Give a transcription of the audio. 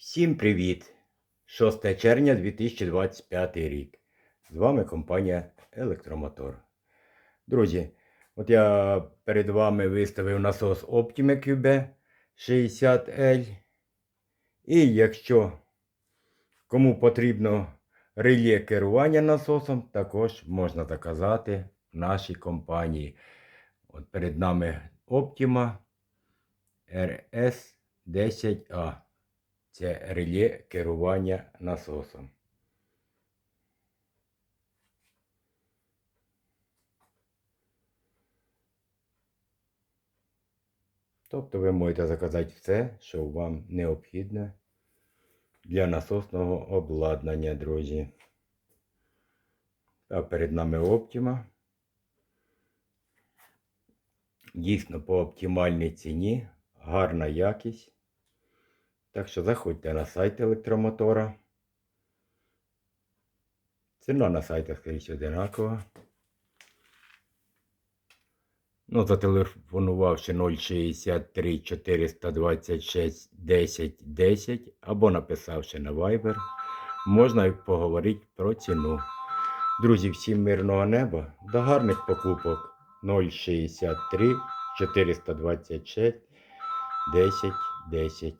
Всім привіт! 6 червня 2025 рік. З вами компанія Електромотор. Друзі, от я перед вами виставив насос Optima QB 60L. І якщо кому потрібно реле керування насосом, також можна заказати в нашій компанії. От перед нами Optima RS10A. Це реле керування насосом. Тобто ви можете заказати все, що вам необхідне для насосного обладнання, друзі. А перед нами Optima. Дійсно по оптимальній ціні, гарна якість. Так що заходьте на сайт електромотора. Ціна на сайтах скоріше одинакова. Ну, зателефонувавши 063 426 10 10 або написавши на Viber, можна і поговорити про ціну. Друзі, всім мирного неба, до гарних покупок 063 426 10 10.